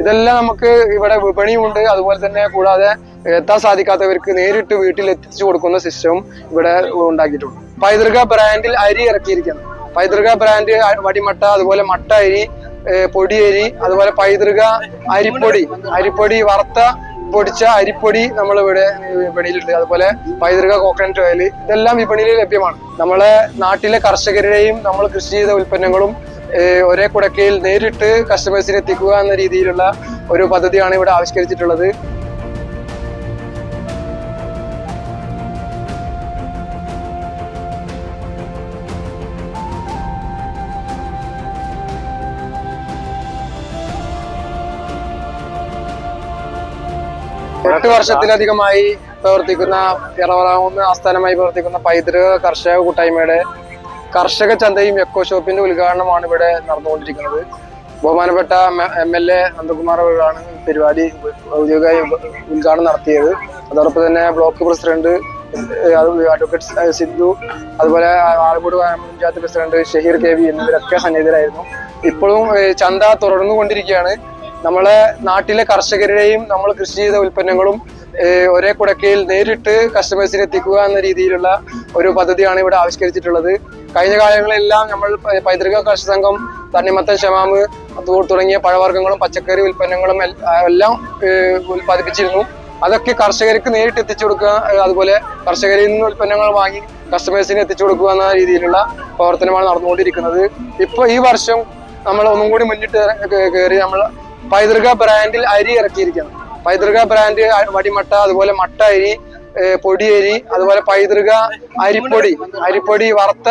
ഇതെല്ലാം നമുക്ക് ഇവിടെ വിപണിയുണ്ട് അതുപോലെ തന്നെ കൂടാതെ എത്താൻ സാധിക്കാത്തവർക്ക് നേരിട്ട് വീട്ടിൽ എത്തിച്ചു കൊടുക്കുന്ന സിസ്റ്റവും ഇവിടെ ഉണ്ടാക്കിയിട്ടുണ്ട്. പൈതൃക ബ്രാൻഡിൽ അരി ഇറക്കിയിരിക്കുന്നത് പൈതൃക ബ്രാൻഡ് വടിമട്ട അതുപോലെ മട്ട അരി പൊടി അരി അതുപോലെ പൈതൃക അരിപ്പൊടി അരിപ്പൊടി വറുത്ത പൊടിച്ച അരിപ്പൊടി നമ്മൾ ഇവിടെ വിപണിയിലുണ്ട്. അതുപോലെ പൈതൃക കോക്കനട്ട് ഓയിൽ ഇതെല്ലാം വിപണിയിൽ ലഭ്യമാണ്. നമ്മളെ നാട്ടിലെ കർഷകരുടെയും നമ്മൾ കൃഷി ചെയ്ത ഉൽപ്പന്നങ്ങളും ഒരേ കുടക്കയിൽ നേരിട്ട് കസ്റ്റമേഴ്സിന് എത്തിക്കുക എന്ന രീതിയിലുള്ള ഒരു പദ്ധതിയാണ് ഇവിടെ ആവിഷ്കരിച്ചിട്ടുള്ളത്. എട്ട് വർഷത്തിലധികമായി പ്രവർത്തിക്കുന്ന എറണാകുളം ആസ്ഥാനമായി പ്രവർത്തിക്കുന്ന പൈതൃക കർഷക കൂട്ടായ്മയുടെ കർഷക ചന്തയും എക്കോ ഷോപ്പിന്റെ ഉദ്ഘാടനമാണ് ഇവിടെ നടന്നുകൊണ്ടിരിക്കുന്നത്. ബഹുമാനപ്പെട്ട എം എൽ എ നന്ദകുമാർ അവരാണ് പരിപാടി ഔദ്യോഗിക ഉദ്ഘാടനം നടത്തിയത്. അതോടൊപ്പം തന്നെ ബ്ലോക്ക് പ്രസിഡന്റ് അഡ്വക്കേറ്റ് സിദ്ധു അതുപോലെ Alappuzha panchayat president Shaheer K V എന്നിവരൊക്കെ സന്നിഹിതരായിരുന്നു. ഇപ്പോഴും ചന്ത തുടർന്നുകൊണ്ടിരിക്കുകയാണ് നമ്മളെ നാട്ടിലെ കർഷകരുടെയും നമ്മൾ കൃഷി ചെയ്ത ഉൽപ്പന്നങ്ങളും ഒരേ കുടക്കയിൽ നേരിട്ട് കസ്റ്റമേഴ്സിന് എത്തിക്കുക എന്ന രീതിയിലുള്ള ഒരു പദ്ധതിയാണ് ഇവിടെ ആവിഷ്കരിച്ചിട്ടുള്ളത്. കഴിഞ്ഞ കാലങ്ങളിലെല്ലാം നമ്മൾ പൈതൃക കർഷക സംഘം തണ്ണിമത്തൻ ഷമാമ് തുടങ്ങിയ പഴവർഗങ്ങളും പച്ചക്കറി ഉൽപ്പന്നങ്ങളും എല്ലാം ഉൽപ്പാദിപ്പിച്ചിരുന്നു. അതൊക്കെ കർഷകർക്ക് നേരിട്ട് എത്തിച്ചു കൊടുക്കുക അതുപോലെ കർഷകരിൽ നിന്ന് ഉൽപ്പന്നങ്ങൾ വാങ്ങി കസ്റ്റമേഴ്സിന് എത്തിച്ചു കൊടുക്കുക എന്ന രീതിയിലുള്ള പ്രവർത്തനമാണ് നടന്നുകൊണ്ടിരിക്കുന്നത്. ഇപ്പൊ ഈ വർഷം നമ്മൾ ഒന്നും കൂടി മുന്നിട്ട് കയറി നമ്മൾ പൈതൃക ബ്രാൻഡിൽ അരി ഇറക്കിയിരിക്കുന്നത് പൈതൃക ബ്രാൻഡ് വടിമട്ട അതുപോലെ മട്ട അരി പൊടി പൊടിയരി അതുപോലെ പൈതൃക അരിപ്പൊടി. അരിപ്പൊടി വറുത്ത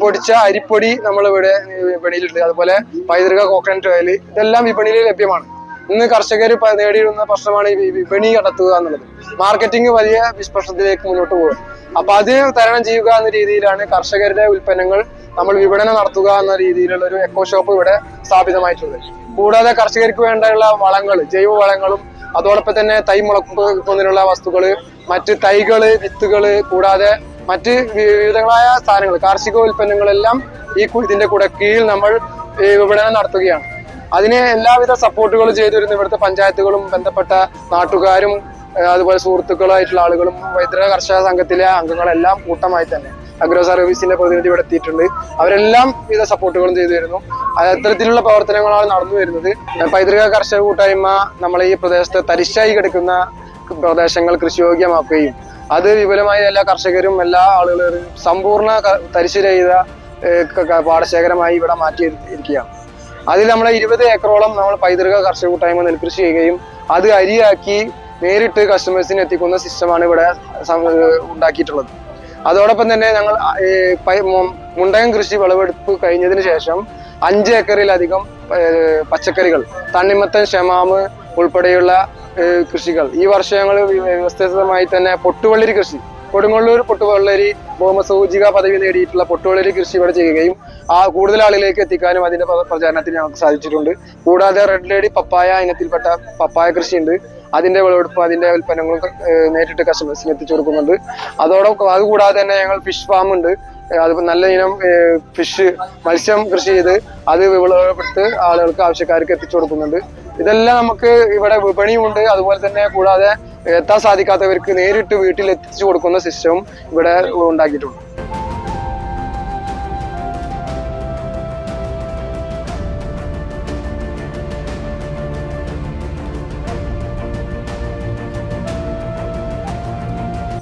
പൊടിച്ച അരിപ്പൊടി നമ്മൾ ഇവിടെ വിപണിയിലുണ്ട് അതുപോലെ പൈതൃക കോക്കനട്ട് ഓയിൽ ഇതെല്ലാം വിപണിയിൽ ലഭ്യമാണ്. ഇന്ന് കർഷകർ നേടിയിരുന്ന പ്രശ്നമാണ് വിപണി കണ്ടെത്തുക എന്നുള്ളത്. മാർക്കറ്റിംഗ് വലിയ വിസ്പർശത്തിലേക്ക് മുന്നോട്ട് പോകും അപ്പൊ അത് തരണം ചെയ്യുക എന്ന രീതിയിലാണ് കർഷകരുടെ ഉൽപ്പന്നങ്ങൾ നമ്മൾ വിപണനം നടത്തുക എന്ന രീതിയിലുള്ള ഒരു എക്കോ ഷോപ്പ് ഇവിടെ സ്ഥാപിതമായിട്ടുള്ളത്. കൂടാതെ കർഷകർക്ക് വേണ്ടിയുള്ള വളങ്ങൾ ജൈവ വളങ്ങളും അതോടൊപ്പം തന്നെ തൈ മുളക്കുന്നതിനുള്ള വസ്തുക്കൾ മറ്റ് തൈകൾ വിത്തുകൾ കൂടാതെ മറ്റ് വിവിധങ്ങളായ സാധനങ്ങൾ കാർഷിക ഉൽപ്പന്നങ്ങളെല്ലാം ഈ ഇതിന്റെ കൂടെ കീഴിൽ നമ്മൾ വിപണനം നടത്തുകയാണ്. അതിന് എല്ലാവിധ സപ്പോർട്ടുകളും ചെയ്തു വരുന്ന ഇവിടുത്തെ പഞ്ചായത്തുകളും ബന്ധപ്പെട്ട നാട്ടുകാരും അതുപോലെ സുഹൃത്തുക്കളായിട്ടുള്ള ആളുകളും വൈദ്യുത കർഷക സംഘത്തിലെ അംഗങ്ങളെല്ലാം കൂട്ടമായി തന്നെ. അഗ്രോ സർവീസിന്റെ പ്രതിനിധി ഇവിടെ എത്തിയിട്ടുണ്ട്. അവരെല്ലാം വിവിധ സപ്പോർട്ടുകളും ചെയ്തു വരുന്നു അത്തരത്തിലുള്ള പ്രവർത്തനങ്ങളാണ് നടന്നു വരുന്നത്. പൈതൃക കർഷക കൂട്ടായ്മ നമ്മളെ ഈ പ്രദേശത്ത് തരിശായി കിടക്കുന്ന പ്രദേശങ്ങൾ കൃഷിയോഗ്യമാക്കുകയും അത് വിപുലമായ എല്ലാ കർഷകരും എല്ലാ ആളുകളും സമ്പൂർണ തരിശു ക- പാടശേഖരമായി ഇവിടെ മാറ്റി ഇരിക്കുകയാണ്. അതിൽ നമ്മളെ ഇരുപത് ഏക്കറോളം നമ്മൾ പൈതൃക കർഷക കൂട്ടായ്മ നെൽകൃഷി ചെയ്യുകയും അത് അരിയാക്കി നേരിട്ട് കസ്റ്റമേഴ്സിന് എത്തിക്കുന്ന സിസ്റ്റമാണ് ഇവിടെ ഉണ്ടാക്കിയിട്ടുള്ളത്. അതോടൊപ്പം തന്നെ ഞങ്ങൾ മുണ്ടകം കൃഷി വിളവെടുപ്പ് കഴിഞ്ഞതിന് ശേഷം അഞ്ച് ഏക്കറിലധികം പച്ചക്കറികൾ തണ്ണിമത്തൻ ഷമാമ് ഉൾപ്പെടെയുള്ള കൃഷികൾ. ഈ വർഷം ഞങ്ങൾ വ്യവസ്ഥിതമായി തന്നെ പൊട്ടുവള്ളരി കൃഷി കൊടുങ്ങല്ലൂർ പൊട്ടുവള്ളരി ഭൗമസൂചിക പദവി നേടിയിട്ടുള്ള പൊട്ടുവള്ളരി കൃഷി ഇവിടെ ചെയ്യുകയും ആ കൂടുതൽ ആളുകളിലേക്ക് എത്തിക്കാനും അതിന്റെ പ്രചാരണത്തിന് ഞങ്ങൾക്ക് സാധിച്ചിട്ടുണ്ട്. കൂടാതെ റെഡ് ലേഡി പപ്പായ ഇനത്തിൽപ്പെട്ട പപ്പായ കൃഷിയുണ്ട്. അതിന്റെ വിളവെടുപ്പ് അതിന്റെ ഉൽപ്പന്നങ്ങളും നേരിട്ട് കസ്റ്റമേഴ്സിന് എത്തിച്ചു കൊടുക്കുന്നുണ്ട്. അതോടൊപ്പം അതുകൂടാതെ തന്നെ ഞങ്ങൾ ഫിഷ് ഫാം ഉണ്ട്. അതിപ്പോ നല്ല ഇനം ഫിഷ് മത്സ്യം കൃഷി ചെയ്ത് അത് വിളവെടുത്ത് ആളുകൾക്ക് ആവശ്യക്കാർക്ക് എത്തിച്ചു കൊടുക്കുന്നുണ്ട്. ഇതെല്ലാം നമുക്ക് ഇവിടെ വിപണിയുമുണ്ട്. അതുപോലെ തന്നെ കൂടാതെ എത്താൻ സാധിക്കാത്തവർക്ക് നേരിട്ട് വീട്ടിൽ എത്തിച്ചു കൊടുക്കുന്ന സിസ്റ്റവും ഇവിടെ ഉണ്ടാക്കിയിട്ടുണ്ട്.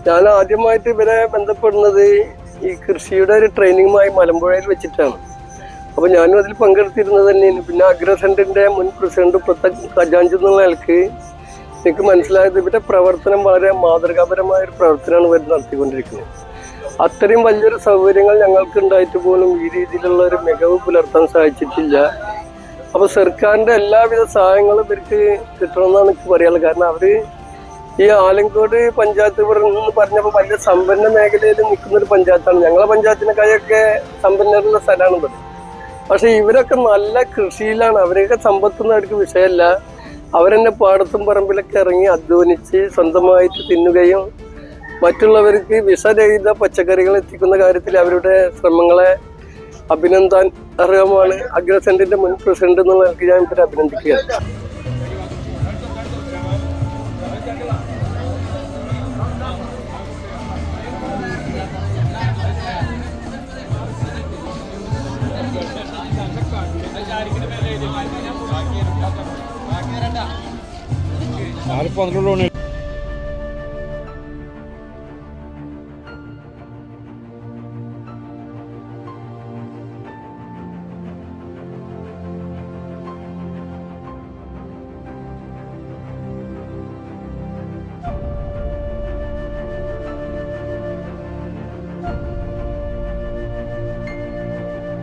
ഞാൻ ആദ്യമായിട്ട് ഇവരെ ബന്ധപ്പെടുന്നത് ഈ കൃഷിയുടെ ഒരു ട്രെയിനിങ്ങുമായി മലമ്പുഴയിൽ വെച്ചിട്ടാണ്. അപ്പോൾ ഞാനും അതിൽ പങ്കെടുത്തിരുന്നത് തന്നെയാണ്. പിന്നെ അഗ്രസെന്റിന്റെ മുൻ പ്രസിഡന്റ് ഇപ്പോഴത്തെ ഖജാഞ്ച് എന്നുള്ള നിലയ്ക്ക് എനിക്ക് മനസ്സിലായത് ഇവരുടെ പ്രവർത്തനം വളരെ മാതൃകാപരമായ ഒരു പ്രവർത്തനമാണ് ഇവർ നടത്തിക്കൊണ്ടിരിക്കുന്നത്. അത്രയും വലിയൊരു സൗകര്യങ്ങൾ ഞങ്ങൾക്ക് ഉണ്ടായിട്ട് പോലും ഈ രീതിയിലുള്ള ഒരു മികവ് പുലർത്താൻ സാധിച്ചിട്ടില്ല. അപ്പോൾ സർക്കാരിന്റെ എല്ലാവിധ സഹായങ്ങളും ഇവർക്ക് കിട്ടണമെന്നാണ് എനിക്ക് പറയാനുള്ളത്. കാരണം അവർ ഈ ആലങ്കോട് പഞ്ചായത്ത് എന്ന് പറഞ്ഞപ്പോൾ വലിയ സമ്പന്ന മേഖലയിൽ നിൽക്കുന്ന ഒരു പഞ്ചായത്താണ്. ഞങ്ങളെ പഞ്ചായത്തിനെക്കായൊക്കെ സമ്പന്നരുള്ള സ്ഥലമാണ് ഇവിടെ പക്ഷെ ഇവരൊക്കെ നല്ല കൃഷിയിലാണ്. അവരൊക്കെ സമ്പത്തൊന്നും അവർക്ക് വിഷയമല്ല. അവരെന്നെ പാടത്തും പറമ്പിലൊക്കെ ഇറങ്ങി അധ്വാനിച്ച് സ്വന്തമായിട്ട് തിന്നുകയും മറ്റുള്ളവർക്ക് വിഷരഹിത പച്ചക്കറികൾ എത്തിക്കുന്ന കാര്യത്തിൽ അവരുടെ ശ്രമങ്ങളെ അഭിനന്ദാൻ അർഹമാണ് അഗ്രസെന്റിന്റെ മുൻ പ്രസിഡന്റ് എന്നുള്ള നിലയ്ക്ക് ഞാൻ ഇവരെ അഭിനന്ദിക്കുകയാണ്. నాలుగు వందలలోనే